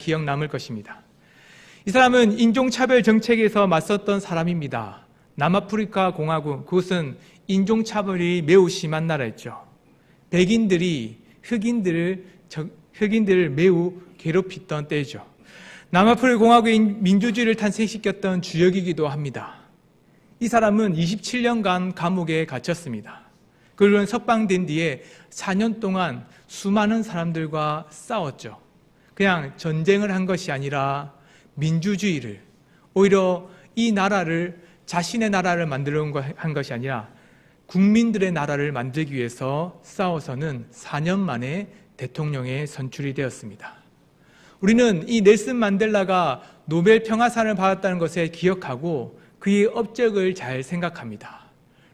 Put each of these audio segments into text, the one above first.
기억 남을 것입니다. 이 사람은 인종차별 정책에서 맞섰던 사람입니다. 남아프리카 공화국, 그것은 인종차별이 매우 심한 나라였죠. 백인들이 흑인들을, 흑인들을 매우 괴롭히던 때죠. 남아프리카 공화국의 민주주의를 탄생시켰던 주역이기도 합니다. 이 사람은 27년간 감옥에 갇혔습니다. 그리고 석방된 뒤에 4년 동안 수많은 사람들과 싸웠죠. 그냥 전쟁을 한 것이 아니라 민주주의를 오히려 이 나라를 자신의 나라를 만들어 한 것이 아니라 국민들의 나라를 만들기 위해서 싸워서는 4년 만에 대통령에 선출이 되었습니다. 우리는 이 넬슨 만델라가 노벨 평화상을 받았다는 것에 기억하고 그의 업적을 잘 생각합니다.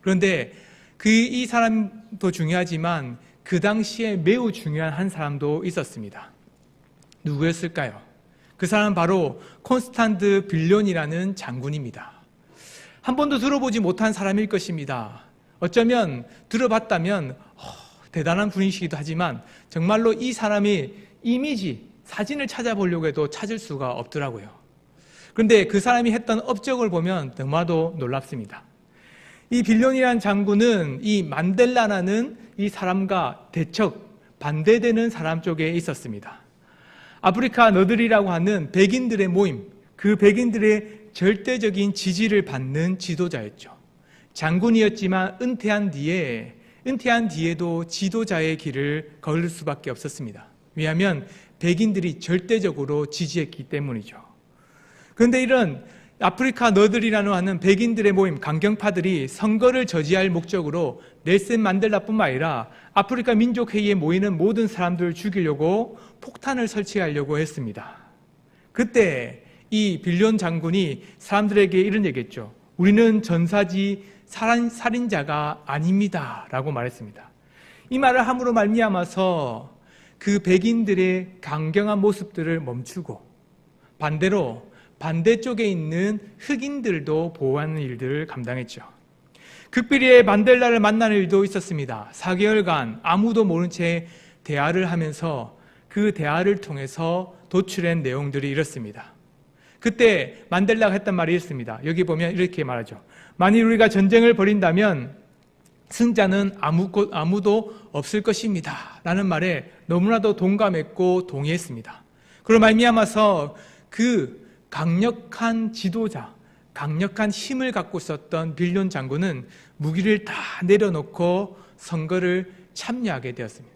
그런데 그 이 사람도 중요하지만 그 당시에 매우 중요한 한 사람도 있었습니다. 누구였을까요? 그 사람 바로 콘스탄드 빌론이라는 장군입니다. 한 번도 들어보지 못한 사람일 것입니다. 어쩌면 들어봤다면 어, 대단한 분이시기도 하지만 정말로 이 사람의 이미지, 사진을 찾아보려고 해도 찾을 수가 없더라고요. 그런데 그 사람이 했던 업적을 보면 너무나도 놀랍습니다. 이 빌론이라는 장군은 이 만델라라는 이 사람과 대척, 반대되는 사람 쪽에 있었습니다. 아프리카 너들이라고 하는 백인들의 모임, 그 백인들의 절대적인 지지를 받는 지도자였죠. 장군이었지만 은퇴한 뒤에 은퇴한 뒤에도 지도자의 길을 걸을 수밖에 없었습니다. 왜냐하면 백인들이 절대적으로 지지했기 때문이죠. 그런데 이런 아프리카 너들이라는 하는 백인들의 모임 강경파들이 선거를 저지할 목적으로 넬슨 만델라뿐만 아니라 아프리카 민족회의에 모이는 모든 사람들을 죽이려고 폭탄을 설치하려고 했습니다. 그때 이 빌리온 장군이 사람들에게 이런 얘기했죠. 우리는 전사지 살인, 살인자가 아닙니다. 라고 말했습니다. 이 말을 함으로 말미암아서 그 백인들의 강경한 모습들을 멈추고 반대로 반대쪽에 있는 흑인들도 보호하는 일들을 감당했죠. 극비리에 만델라를 만나는 일도 있었습니다. 4개월간 아무도 모른 채 대화를 하면서 그 대화를 통해서 도출한 내용들이 이렇습니다. 그때 만델라가 했던 말이 있습니다. 여기 보면 이렇게 말하죠. 만일 우리가 전쟁을 벌인다면 승자는 아무, 아무도 없을 것입니다. 라는 말에 너무나도 동감했고 동의했습니다. 그로 말미암아서 그 강력한 지도자, 강력한 힘을 갖고 있었던 빌론 장군은 무기를 다 내려놓고 선거를 참여하게 되었습니다.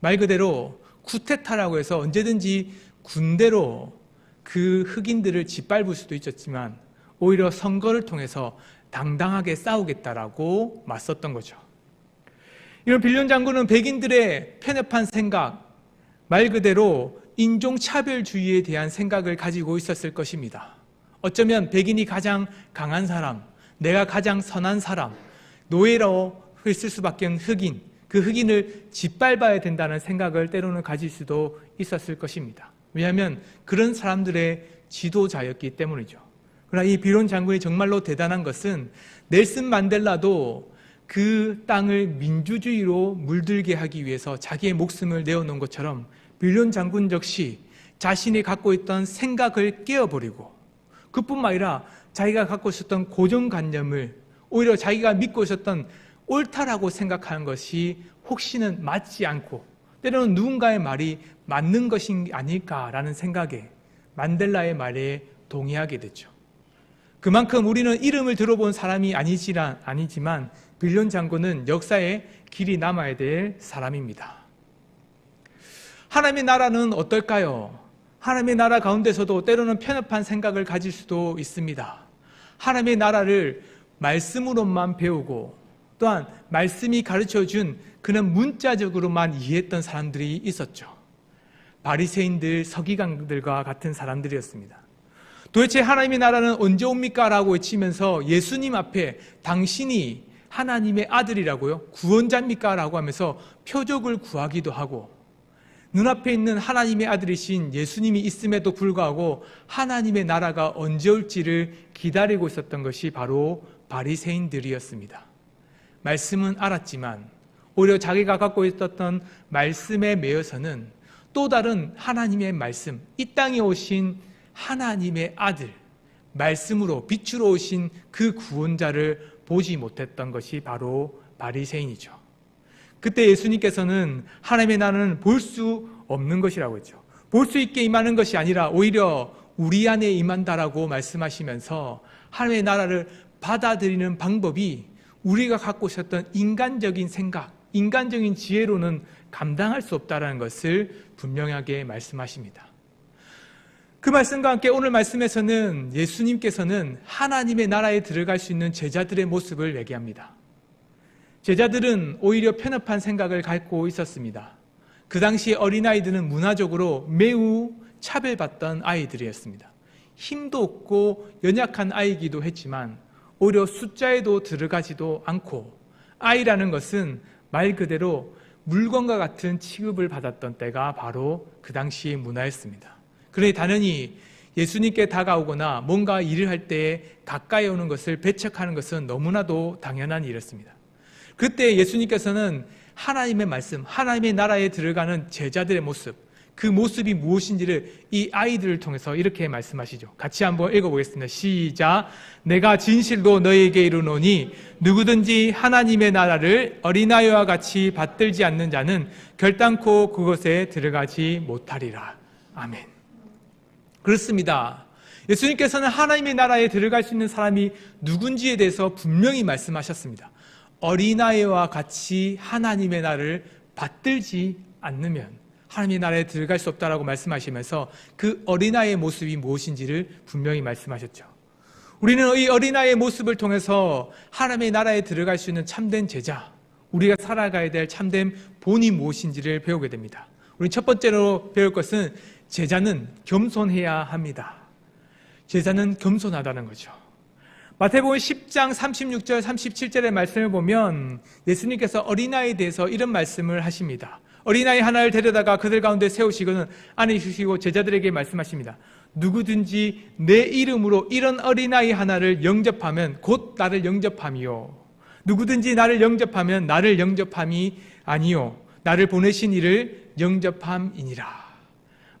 말 그대로 쿠테타라고 해서 언제든지 군대로 그 흑인들을 짓밟을 수도 있었지만 오히려 선거를 통해서 당당하게 싸우겠다라고 맞섰던 거죠. 이런 빌론 장군은 백인들의 편협한 생각, 말 그대로 인종차별주의에 대한 생각을 가지고 있었을 것입니다. 어쩌면 백인이 가장 강한 사람, 내가 가장 선한 사람, 노예로 있을 수밖에 없는 흑인, 그 흑인을 짓밟아야 된다는 생각을 때로는 가질 수도 있었을 것입니다. 왜냐하면 그런 사람들의 지도자였기 때문이죠. 그러나 이 비론 장군이 정말로 대단한 것은 넬슨 만델라도 그 땅을 민주주의로 물들게 하기 위해서 자기의 목숨을 내어놓은 것처럼 빌론 장군 역시 자신이 갖고 있던 생각을 깨어버리고 그뿐만 아니라 자기가 갖고 있었던 고정관념을 오히려 자기가 믿고 있었던 옳다라고 생각하는 것이 혹시는 맞지 않고 때로는 누군가의 말이 맞는 것이 아닐까라는 생각에 만델라의 말에 동의하게 됐죠. 그만큼 우리는 이름을 들어본 사람이 아니지만, 빌론 장군은 역사에 길이 남아야 될 사람입니다. 하나님의 나라는 어떨까요? 하나님의 나라 가운데서도 때로는 편협한 생각을 가질 수도 있습니다. 하나님의 나라를 말씀으로만 배우고 또한 말씀이 가르쳐 준 그는 문자적으로만 이해했던 사람들이 있었죠. 바리새인들, 서기관들과 같은 사람들이었습니다. 도대체 하나님의 나라는 언제 옵니까? 라고 외치면서 예수님 앞에 당신이 하나님의 아들이라고요? 구원자입니까? 라고 하면서 표적을 구하기도 하고 눈앞에 있는 하나님의 아들이신 예수님이 있음에도 불구하고 하나님의 나라가 언제 올지를 기다리고 있었던 것이 바로 바리새인들이었습니다. 말씀은 알았지만 오히려 자기가 갖고 있었던 말씀에 매여서는 또 다른 하나님의 말씀, 이 땅에 오신 하나님의 아들, 말씀으로 빛으로 오신 그 구원자를 보지 못했던 것이 바로 바리새인이죠. 그때 예수님께서는 하나님의 나라는 볼 수 없는 것이라고 했죠. 볼 수 있게 임하는 것이 아니라 오히려 우리 안에 임한다라고 말씀하시면서 하나님의 나라를 받아들이는 방법이 우리가 갖고 있었던 인간적인 생각, 인간적인 지혜로는 감당할 수 없다라는 것을 분명하게 말씀하십니다. 그 말씀과 함께 오늘 말씀에서는 예수님께서는 하나님의 나라에 들어갈 수 있는 제자들의 모습을 얘기합니다. 제자들은 오히려 편협한 생각을 갖고 있었습니다. 그 당시 어린아이들은 문화적으로 매우 차별받던 아이들이었습니다. 힘도 없고 연약한 아이기도 했지만 오히려 숫자에도 들어가지도 않고 아이라는 것은 말 그대로 물건과 같은 취급을 받았던 때가 바로 그 당시의 문화였습니다. 그러니 당연히 예수님께 다가오거나 뭔가 일을 할 때에 가까이 오는 것을 배척하는 것은 너무나도 당연한 일이었습니다. 그때 예수님께서는 하나님의 말씀, 하나님의 나라에 들어가는 제자들의 모습, 그 모습이 무엇인지를 이 아이들을 통해서 이렇게 말씀하시죠. 같이 한번 읽어보겠습니다. 시작. 내가 진실로 너에게 이르노니 누구든지 하나님의 나라를 어린아이와 같이 받들지 않는 자는 결단코 그것에 들어가지 못하리라. 아멘. 그렇습니다. 예수님께서는 하나님의 나라에 들어갈 수 있는 사람이 누군지에 대해서 분명히 말씀하셨습니다. 어린아이와 같이 하나님의 나라를 받들지 않으면 하나님의 나라에 들어갈 수 없다라고 말씀하시면서 그 어린아이의 모습이 무엇인지를 분명히 말씀하셨죠. 우리는 이 어린아이의 모습을 통해서 하나님의 나라에 들어갈 수 있는 참된 제자, 우리가 살아가야 될 참된 본이 무엇인지를 배우게 됩니다. 우리 첫 번째로 배울 것은 제자는 겸손해야 합니다. 제자는 겸손하다는 거죠. 마태복음 10장 36절 37절의 말씀을 보면 예수님께서 어린아이에 대해서 이런 말씀을 하십니다. 어린아이 하나를 데려다가 그들 가운데 세우시고는 안에 주시고 제자들에게 말씀하십니다. 누구든지 내 이름으로 이런 어린아이 하나를 영접하면 곧 나를 영접함이요. 누구든지 나를 영접하면 나를 영접함이 아니요. 나를 보내신 이를 영접함이니라.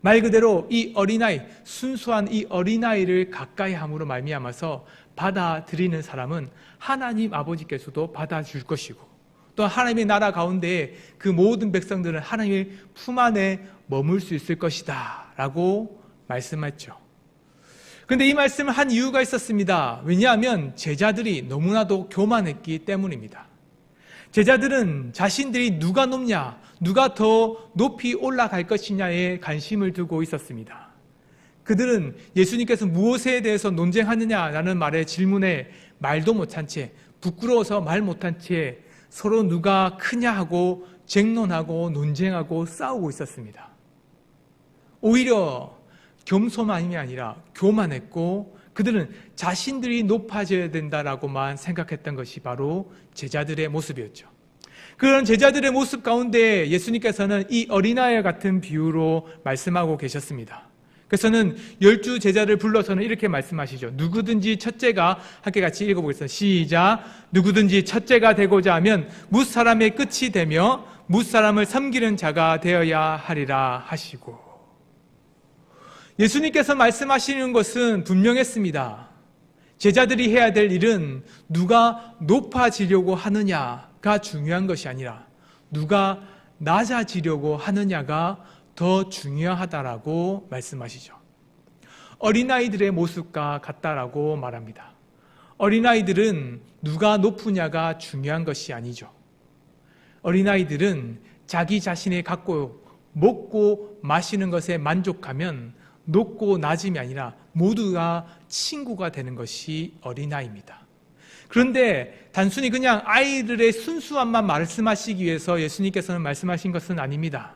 말 그대로 이 어린아이, 순수한 이 어린아이를 가까이 함으로 말미암아서 받아들이는 사람은 하나님 아버지께서도 받아줄 것이고 또 하나님의 나라 가운데 그 모든 백성들은 하나님의 품 안에 머물 수 있을 것이다 라고 말씀했죠. 근데 이 말씀을 한 이유가 있었습니다. 왜냐하면 제자들이 너무나도 교만했기 때문입니다. 제자들은 자신들이 누가 높냐, 누가 더 높이 올라갈 것이냐에 관심을 두고 있었습니다. 그들은 예수님께서 무엇에 대해서 논쟁하느냐라는 말에 질문에 말도 못한 채, 부끄러워서 말 못한 채 서로 누가 크냐 하고 쟁론하고 논쟁하고 싸우고 있었습니다. 오히려 겸손함이 아니라 교만했고 그들은 자신들이 높아져야 된다라고만 생각했던 것이 바로 제자들의 모습이었죠. 그런 제자들의 모습 가운데 예수님께서는 이 어린아이 같은 비유로 말씀하고 계셨습니다. 그래서는 열두 제자를 불러서는 이렇게 말씀하시죠. 누구든지 첫째가 함께 같이 읽어보겠습니다. 시작. 누구든지 첫째가 되고자 하면 무 사람의 끝이 되며 무 사람을 섬기는 자가 되어야 하리라 하시고 예수님께서 말씀하시는 것은 분명했습니다. 제자들이 해야 될 일은 누가 높아지려고 하느냐가 중요한 것이 아니라 누가 낮아지려고 하느냐가 더 중요하다라고 말씀하시죠. 어린아이들의 모습과 같다라고 말합니다. 어린아이들은 누가 높으냐가 중요한 것이 아니죠. 어린아이들은 자기 자신이 갖고 먹고 마시는 것에 만족하면 높고 낮음이 아니라 모두가 친구가 되는 것이 어린아이입니다. 그런데 단순히 그냥 아이들의 순수함만 말씀하시기 위해서 예수님께서는 말씀하신 것은 아닙니다.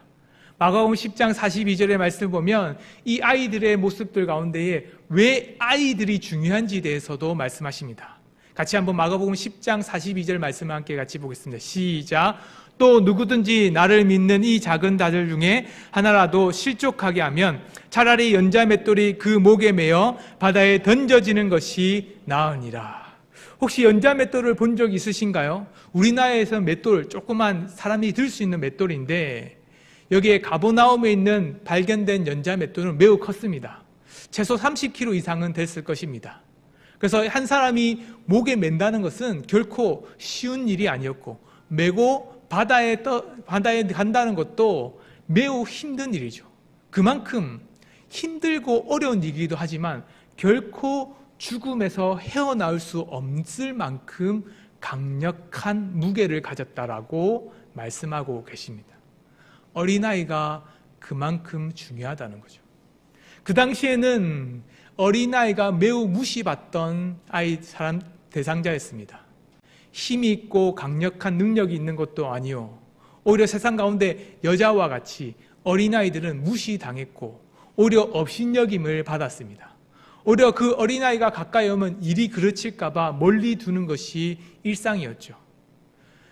마가복음 10장 42절의 말씀을 보면 이 아이들의 모습들 가운데에 왜 아이들이 중요한지에 대해서도 말씀하십니다. 같이 한번 마가복음 10장 42절 말씀을 함께 같이 보겠습니다. 시작. 또 누구든지 나를 믿는 이 작은 다들 중에 하나라도 실족하게 하면 차라리 연자 맷돌이 그 목에 매어 바다에 던져지는 것이 나으니라. 혹시 연자 맷돌을 본 적 있으신가요? 우리나라에서 맷돌 조그만 사람이 들 수 있는 맷돌인데 여기에 가보나움에 있는 발견된 연자 맷돌은 매우 컸습니다. 최소 30kg 이상은 됐을 것입니다. 그래서 한 사람이 목에 맨다는 것은 결코 쉬운 일이 아니었고 메고 바다에 떠, 바다에 간다는 것도 매우 힘든 일이죠. 그만큼 힘들고 어려운 일이기도 하지만 결코 죽음에서 헤어나올 수 없을 만큼 강력한 무게를 가졌다라고 말씀하고 계십니다. 어린아이가 그만큼 중요하다는 거죠. 그 당시에는 어린아이가 매우 무시받던 아이 사람 대상자였습니다. 힘이 있고 강력한 능력이 있는 것도 아니요. 오히려 세상 가운데 여자와 같이 어린아이들은 무시당했고 오히려 업신여김을 받았습니다. 오히려 그 어린아이가 가까이 오면 일이 그르칠까봐 멀리 두는 것이 일상이었죠.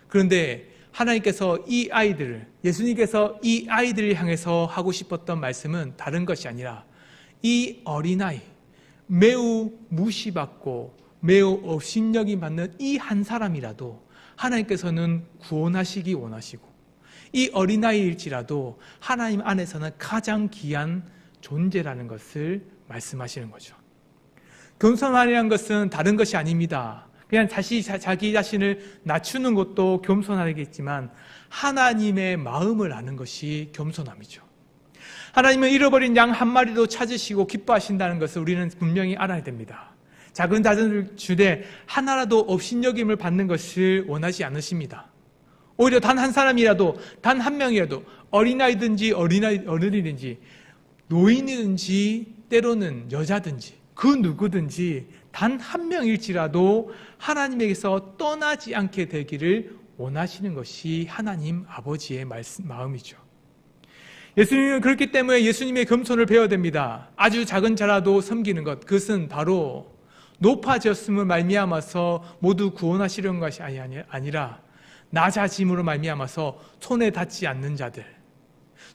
그런데 하나님께서 이 아이들을, 예수님께서 이 아이들을 향해서 하고 싶었던 말씀은 다른 것이 아니라 이 어린아이, 매우 무시받고 매우 업신여김 받는 이 한 사람이라도 하나님께서는 구원하시기 원하시고 이 어린아이일지라도 하나님 안에서는 가장 귀한 존재라는 것을 말씀하시는 거죠. 겸손하려는 것은 다른 것이 아닙니다. 그냥 다시 자기 자신을 낮추는 것도 겸손하겠지만 하나님의 마음을 아는 것이 겸손함이죠. 하나님은 잃어버린 양 한 마리도 찾으시고 기뻐하신다는 것을 우리는 분명히 알아야 됩니다. 작은 자들을 주되 하나라도 업신여김을 받는 것을 원하지 않으십니다. 오히려 단 한 사람이라도 단 한 명이라도 어린아이든지 어린아이 어른이든지 노인이든지 때로는 여자든지 그 누구든지 단 한 명일지라도 하나님에게서 떠나지 않게 되기를 원하시는 것이 하나님 아버지의 말씀, 마음이죠. 예수님은 그렇기 때문에 예수님의 겸손을 배워야 됩니다. 아주 작은 자라도 섬기는 것, 그것은 바로 높아졌음을 말미암아서 모두 구원하시려는 것이 아니라 낮아짐으로 말미암아서 손에 닿지 않는 자들,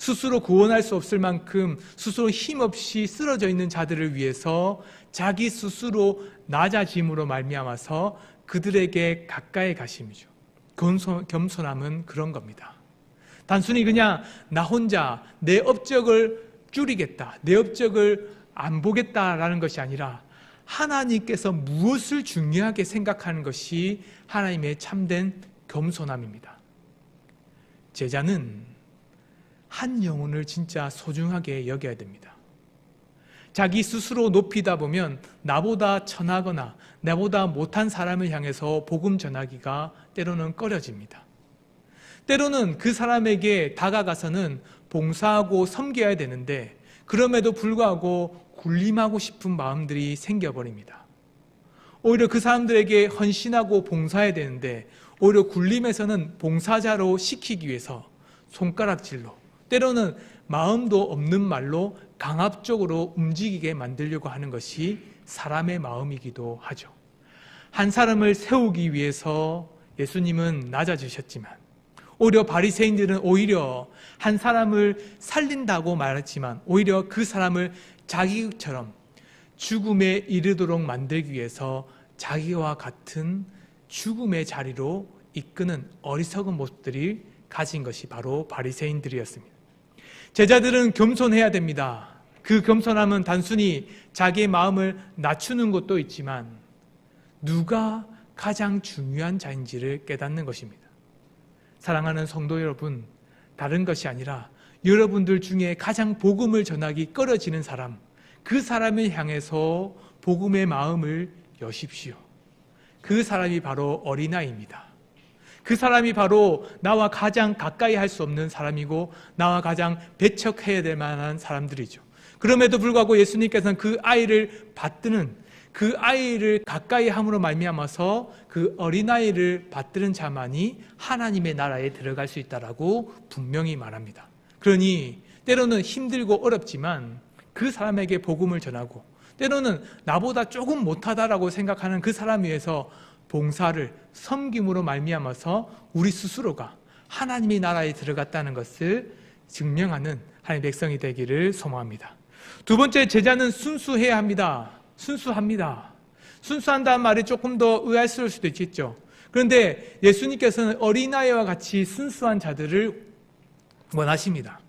스스로 구원할 수 없을 만큼 스스로 힘없이 쓰러져 있는 자들을 위해서 자기 스스로 낮아짐으로 말미암아서 그들에게 가까이 가심이죠. 겸손 함은 그런 겁니다. 단순히 그냥 나 혼자 내 업적을 줄이겠다, 내 업적을 안 보겠다라는 것이 아니라 하나님께서 무엇을 중요하게 생각하는 것이 하나님의 참된 겸손함입니다. 제자는 한 영혼을 진짜 소중하게 여겨야 됩니다. 자기 스스로 높이다 보면 나보다 천하거나 나보다 못한 사람을 향해서 복음 전하기가 때로는 꺼려집니다. 때로는 그 사람에게 다가가서는 봉사하고 섬겨야 되는데 그럼에도 불구하고 군림하고 싶은 마음들이 생겨버립니다. 오히려 그 사람들에게 헌신하고 봉사해야 되는데 오히려 군림에서는 봉사자로 시키기 위해서 손가락질로 때로는 마음도 없는 말로 강압적으로 움직이게 만들려고 하는 것이 사람의 마음이기도 하죠. 한 사람을 세우기 위해서 예수님은 낮아지셨지만 오히려 바리새인들은 오히려 한 사람을 살린다고 말했지만 오히려 그 사람을 자기처럼 죽음에 이르도록 만들기 위해서 자기와 같은 죽음의 자리로 이끄는 어리석은 모습들이 가진 것이 바로 바리새인들이었습니다. 제자들은 겸손해야 됩니다. 그 겸손함은 단순히 자기의 마음을 낮추는 것도 있지만 누가 가장 중요한 자인지를 깨닫는 것입니다. 사랑하는 성도 여러분, 다른 것이 아니라 여러분들 중에 가장 복음을 전하기 꺼려지는 사람, 그 사람을 향해서 복음의 마음을 여십시오. 그 사람이 바로 어린아이입니다. 그 사람이 바로 나와 가장 가까이 할 수 없는 사람이고 나와 가장 배척해야 될 만한 사람들이죠. 그럼에도 불구하고 예수님께서는 그 아이를 받드는 그 아이를 가까이 함으로 말미암아서 그 어린아이를 받드는 자만이 하나님의 나라에 들어갈 수 있다라고 분명히 말합니다. 그러니 때로는 힘들고 어렵지만 그 사람에게 복음을 전하고 때로는 나보다 조금 못하다라고 생각하는 그 사람 위해서 봉사를 섬김으로 말미암아서 우리 스스로가 하나님의 나라에 들어갔다는 것을 증명하는 하나님의 백성이 되기를 소망합니다. 두 번째 제자는 순수해야 합니다. 순수합니다. 순수한다는 말이 조금 더 의아스러울 수도 있겠죠. 그런데 예수님께서는 어린아이와 같이 순수한 자들을 원하십니다.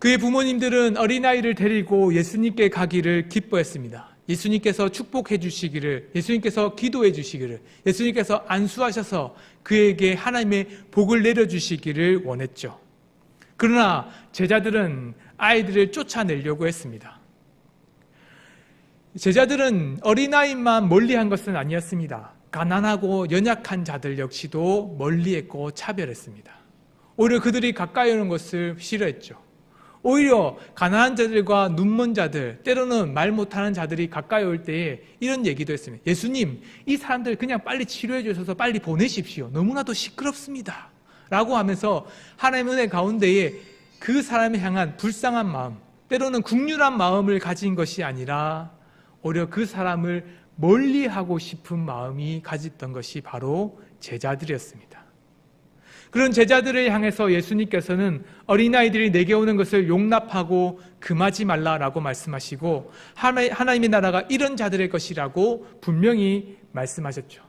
그의 부모님들은 어린아이를 데리고 예수님께 가기를 기뻐했습니다. 예수님께서 축복해 주시기를, 예수님께서 기도해 주시기를, 예수님께서 안수하셔서 그에게 하나님의 복을 내려주시기를 원했죠. 그러나 제자들은 아이들을 쫓아내려고 했습니다. 제자들은 어린아이만 멀리한 것은 아니었습니다. 가난하고 연약한 자들 역시도 멀리했고 차별했습니다. 오히려 그들이 가까이 오는 것을 싫어했죠. 오히려 가난한 자들과 눈먼 자들, 때로는 말 못하는 자들이 가까이 올 때에 이런 얘기도 했습니다. 예수님, 이 사람들 그냥 빨리 치료해 주셔서 빨리 보내십시오. 너무나도 시끄럽습니다. 라고 하면서 하나님의 은혜 가운데에 그 사람을 향한 불쌍한 마음, 때로는 국률한 마음을 가진 것이 아니라 오히려 그 사람을 멀리 하고 싶은 마음이 가졌던 것이 바로 제자들이었습니다. 그런 제자들을 향해서 예수님께서는 어린아이들이 내게 오는 것을 용납하고 금하지 말라라고 말씀하시고 하나님의 나라가 이런 자들의 것이라고 분명히 말씀하셨죠.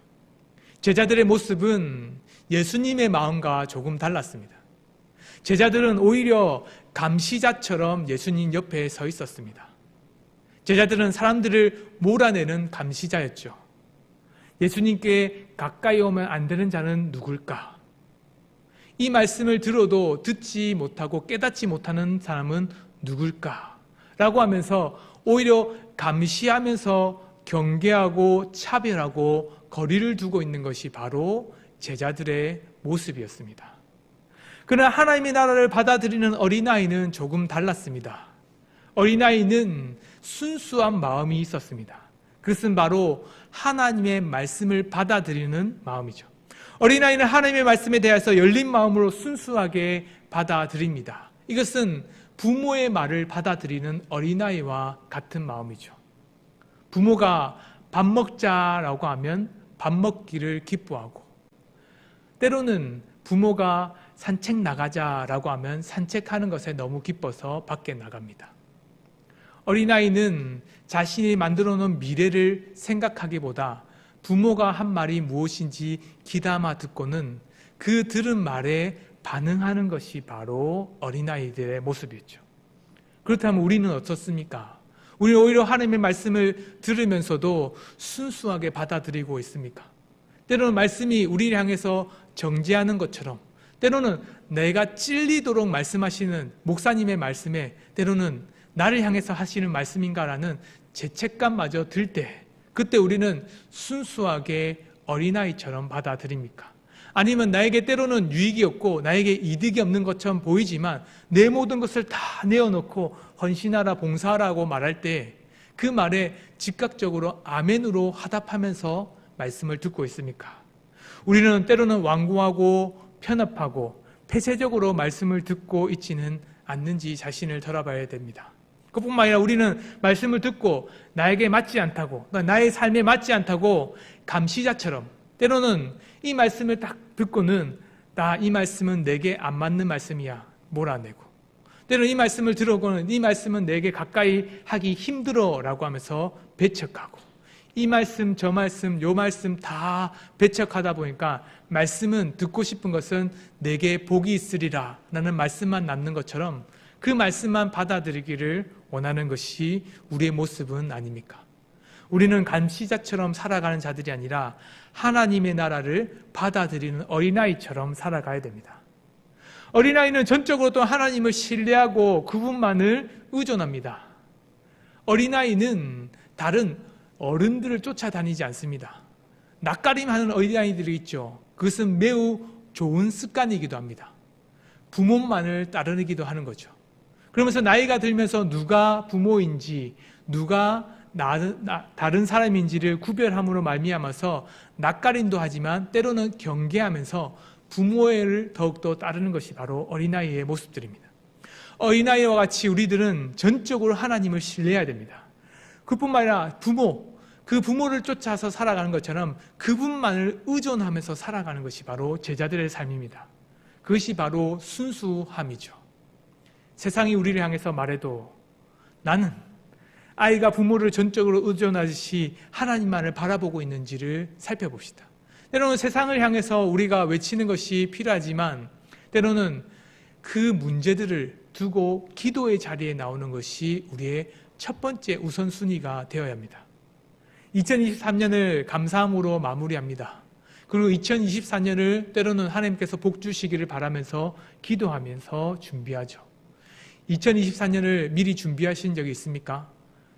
제자들의 모습은 예수님의 마음과 조금 달랐습니다. 제자들은 오히려 감시자처럼 예수님 옆에 서 있었습니다. 제자들은 사람들을 몰아내는 감시자였죠. 예수님께 가까이 오면 안 되는 자는 누굴까? 이 말씀을 들어도 듣지 못하고 깨닫지 못하는 사람은 누굴까? 라고 하면서 오히려 감시하면서 경계하고 차별하고 거리를 두고 있는 것이 바로 제자들의 모습이었습니다. 그러나 하나님의 나라를 받아들이는 어린아이는 조금 달랐습니다. 어린아이는 순수한 마음이 있었습니다. 그것은 바로 하나님의 말씀을 받아들이는 마음이죠. 어린아이는 하나님의 말씀에 대해서 열린 마음으로 순수하게 받아들입니다. 이것은 부모의 말을 받아들이는 어린아이와 같은 마음이죠. 부모가 밥 먹자라고 하면 밥 먹기를 기뻐하고, 때로는 부모가 산책 나가자라고 하면 산책하는 것에 너무 기뻐서 밖에 나갑니다. 어린아이는 자신이 만들어 놓은 미래를 생각하기보다 부모가 한 말이 무엇인지 귀담아 듣고는 그 들은 말에 반응하는 것이 바로 어린아이들의 모습이었죠. 그렇다면 우리는 어떻습니까? 우리는 오히려 하나님의 말씀을 들으면서도 순수하게 받아들이고 있습니까? 때로는 말씀이 우리를 향해서 정죄하는 것처럼 때로는 내가 찔리도록 말씀하시는 목사님의 말씀에 때로는 나를 향해서 하시는 말씀인가라는 죄책감마저 들 때, 그때 우리는 순수하게 어린아이처럼 받아들입니까? 아니면 나에게 때로는 유익이 없고 나에게 이득이 없는 것처럼 보이지만 내 모든 것을 다 내어놓고 헌신하라 봉사하라고 말할 때 그 말에 즉각적으로 아멘으로 화답하면서 말씀을 듣고 있습니까? 우리는 때로는 완고하고 편협하고 폐쇄적으로 말씀을 듣고 있지는 않는지 자신을 돌아봐야 됩니다. 그뿐만 아니라 우리는 말씀을 듣고 나에게 맞지 않다고, 나의 삶에 맞지 않다고 감시자처럼 때로는 이 말씀을 딱 듣고는 나 이 말씀은 내게 안 맞는 말씀이야 몰아내고. 때로는 이 말씀을 들어보는 이 말씀은 내게 가까이 하기 힘들어라고 하면서 배척하고 이 말씀 저 말씀 요 말씀 다 배척하다 보니까 말씀은 듣고 싶은 것은 내게 복이 있으리라 라는 말씀만 남는 것처럼 그 말씀만 받아들이기를 원하는 것이 우리의 모습은 아닙니까? 우리는 감시자처럼 살아가는 자들이 아니라 하나님의 나라를 받아들이는 어린아이처럼 살아가야 됩니다. 어린아이는 전적으로 또 하나님을 신뢰하고 그분만을 의존합니다. 어린아이는 다른 어른들을 쫓아다니지 않습니다. 낯가림하는 어린아이들이 있죠. 그것은 매우 좋은 습관이기도 합니다. 부모만을 따르기도 하는 거죠. 그러면서 나이가 들면서 누가 부모인지 누가 나, 나, 다른 사람인지를 구별함으로 말미암아서 낯가림도 하지만 때로는 경계하면서 부모를 더욱더 따르는 것이 바로 어린아이의 모습들입니다. 어린아이와 같이 우리들은 전적으로 하나님을 신뢰해야 됩니다. 그뿐만 아니라 부모, 그 부모를 쫓아서 살아가는 것처럼 그분만을 의존하면서 살아가는 것이 바로 제자들의 삶입니다. 그것이 바로 순수함이죠. 세상이 우리를 향해서 말해도 나는 아이가 부모를 전적으로 의존하듯이 하나님만을 바라보고 있는지를 살펴봅시다. 때로는 세상을 향해서 우리가 외치는 것이 필요하지만 때로는 그 문제들을 두고 기도의 자리에 나오는 것이 우리의 첫 번째 우선순위가 되어야 합니다. 2023년을 감사함으로 마무리합니다. 그리고 2024년을 때로는 하나님께서 복 주시기를 바라면서 기도하면서 준비하죠. 2024년을 미리 준비하신 적이 있습니까?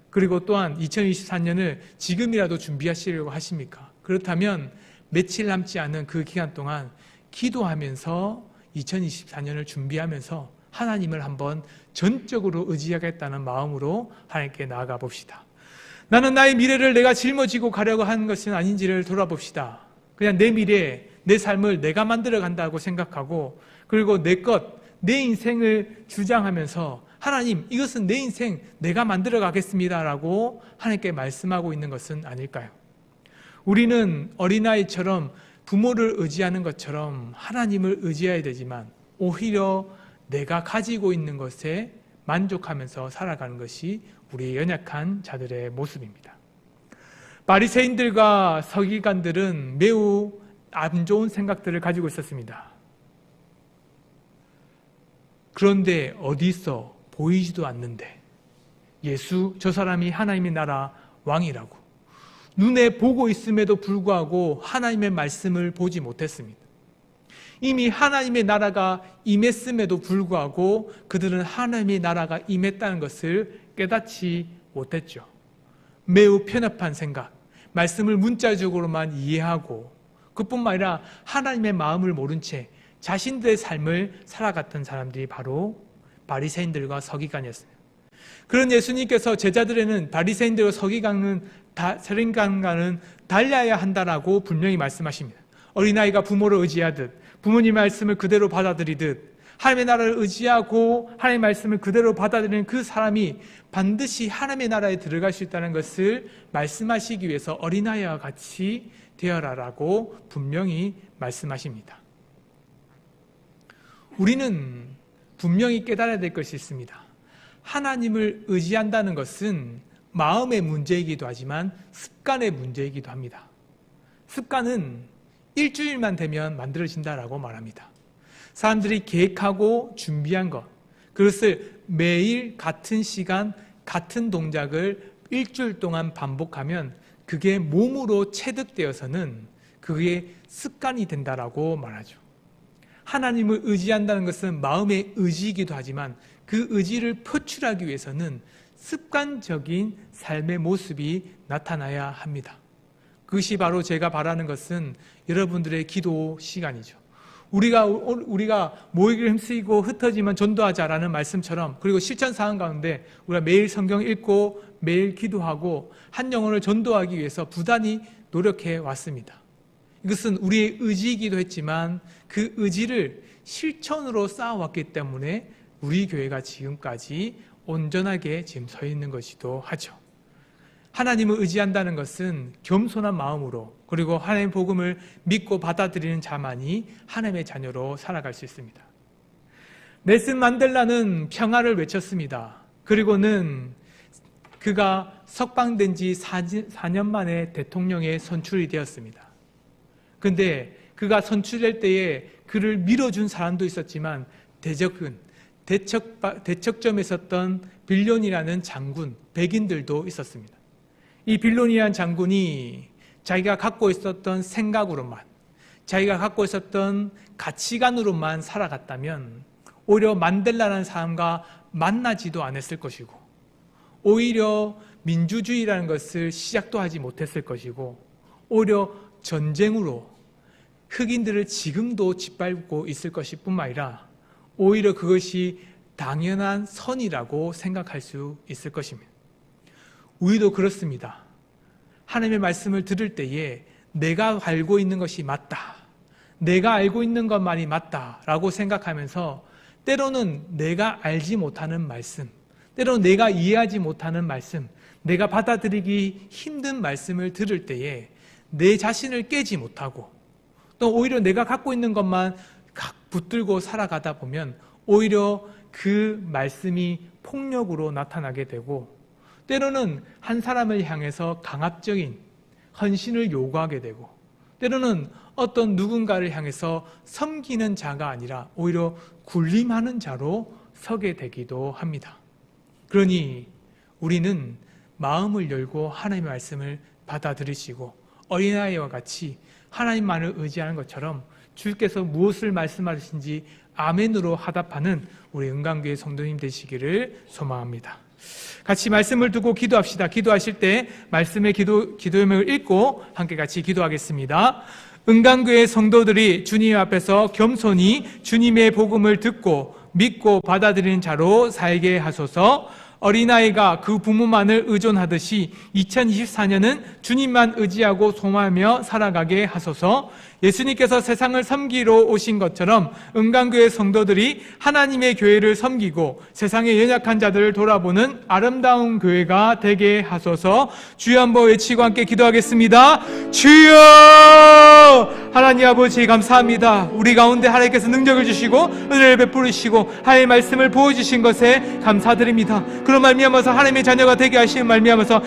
그리고 또한 2024년을 지금이라도 준비하시려고 하십니까? 그렇다면 며칠 남지 않은 그 기간 동안 기도하면서 2024년을 준비하면서 하나님을 한번 전적으로 의지하겠다는 마음으로 하나님께 나아가 봅시다. 나는 나의 미래를 내가 짊어지고 가려고 하는 것은 아닌지를 돌아봅시다. 그냥 내 미래, 내 삶을 내가 만들어 간다고 생각하고 그리고 내 것, 내 인생을 주장하면서 하나님, 이것은 내 인생 내가 만들어 가겠습니다라고 하나님께 말씀하고 있는 것은 아닐까요? 우리는 어린아이처럼 부모를 의지하는 것처럼 하나님을 의지해야 되지만 오히려 내가 가지고 있는 것에 만족하면서 살아가는 것이 우리의 연약한 자들의 모습입니다. 바리새인들과 서기관들은 매우 안 좋은 생각들을 가지고 있었습니다. 그런데 어디 있어 보이지도 않는데 예수 저 사람이 하나님의 나라 왕이라고 눈에 보고 있음에도 불구하고 하나님의 말씀을 보지 못했습니다. 이미 하나님의 나라가 임했음에도 불구하고 그들은 하나님의 나라가 임했다는 것을 깨닫지 못했죠. 매우 편협한 생각, 말씀을 문자적으로만 이해하고 그뿐만 아니라 하나님의 마음을 모른 채 자신들의 삶을 살아갔던 사람들이 바로 바리새인들과 서기관이었습니다. 그런 예수님께서 제자들에는 바리새인들과 서기관은 다, 서기관과는 달려야 한다라고 분명히 말씀하십니다. 어린아이가 부모를 의지하듯 부모님 말씀을 그대로 받아들이듯 하나님의 나라를 의지하고 하나님의 말씀을 그대로 받아들이는 그 사람이 반드시 하나님의 나라에 들어갈 수 있다는 것을 말씀하시기 위해서 어린아이와 같이 되어라라고 분명히 말씀하십니다. 우리는 분명히 깨달아야 될 것이 있습니다. 하나님을 의지한다는 것은 마음의 문제이기도 하지만 습관의 문제이기도 합니다. 습관은 일주일만 되면 만들어진다라고 말합니다. 사람들이 계획하고 준비한 것, 그것을 매일 같은 시간, 같은 동작을 일주일 동안 반복하면 그게 몸으로 체득되어서는 그게 습관이 된다라고 말하죠. 하나님을 의지한다는 것은 마음의 의지이기도 하지만 그 의지를 표출하기 위해서는 습관적인 삶의 모습이 나타나야 합니다. 그것이 바로 제가 바라는 것은 여러분들의 기도 시간이죠. 우리가 우리가 모이기를 힘쓰고 흩어지면 전도하자라는 말씀처럼 그리고 실천 사항 가운데 우리가 매일 성경 읽고 매일 기도하고 한 영혼을 전도하기 위해서 부단히 노력해 왔습니다. 이것은 우리의 의지이기도 했지만 그 의지를 실천으로 쌓아왔기 때문에 우리 교회가 지금까지 온전하게 지금 서 있는 것이기도 하죠. 하나님을 의지한다는 것은 겸손한 마음으로 그리고 하나님의 복음을 믿고 받아들이는 자만이 하나님의 자녀로 살아갈 수 있습니다. 넬슨 만델라는 평화를 외쳤습니다. 그리고는 그가 석방된 지 4년 만에 대통령에 선출이 되었습니다. 근데 그가 선출될 때에 그를 밀어준 사람도 있었지만 대적은 대척, 대척점에 있었던 빌론이라는 장군, 백인들도 있었습니다. 이 빌론이라는 장군이 자기가 갖고 있었던 생각으로만, 자기가 갖고 있었던 가치관으로만 살아갔다면 오히려 만델라라는 사람과 만나지도 않았을 것이고, 오히려 민주주의라는 것을 시작도 하지 못했을 것이고, 오히려 전쟁으로 흑인들을 지금도 짓밟고 있을 것이 뿐만 아니라 오히려 그것이 당연한 선이라고 생각할 수 있을 것입니다. 우리도 그렇습니다. 하나님의 말씀을 들을 때에 내가 알고 있는 것이 맞다. 내가 알고 있는 것만이 맞다 라고 생각하면서 때로는 내가 알지 못하는 말씀, 때로는 내가 이해하지 못하는 말씀, 내가 받아들이기 힘든 말씀을 들을 때에 내 자신을 깨지 못하고 또 오히려 내가 갖고 있는 것만 붙들고 살아가다 보면 오히려 그 말씀이 폭력으로 나타나게 되고 때로는 한 사람을 향해서 강압적인 헌신을 요구하게 되고 때로는 어떤 누군가를 향해서 섬기는 자가 아니라 오히려 군림하는 자로 서게 되기도 합니다. 그러니 우리는 마음을 열고 하나님의 말씀을 받아들이시고 어린아이와 같이 하나님만을 의지하는 것처럼 주께서 무엇을 말씀하신지 아멘으로 하답하는 우리 은강교회 성도님 되시기를 소망합니다. 같이 말씀을 두고 기도합시다. 기도하실 때 말씀의 기도, 기도명을 읽고 함께 같이 기도하겠습니다. 은강교회 성도들이 주님 앞에서 겸손히 주님의 복음을 듣고 믿고 받아들이는 자로 살게 하소서 어린아이가 그 부모만을 의존하듯이 2024년은 주님만 의지하고 소망하며 살아가게 하소서 예수님께서 세상을 섬기러 오신 것처럼 은강교회 성도들이 하나님의 교회를 섬기고 세상의 연약한 자들을 돌아보는 아름다운 교회가 되게 하소서 주여 한번 외치고 함께 기도하겠습니다. 주여 하나님 아버지 감사합니다. 우리 가운데 하나님께서 능력을 주시고 은혜를 베풀으시고 하나님의 말씀을 보여주신 것에 감사드립니다. 그런 말미암아서 하나님의 자녀가 되게 하시는 말미암아서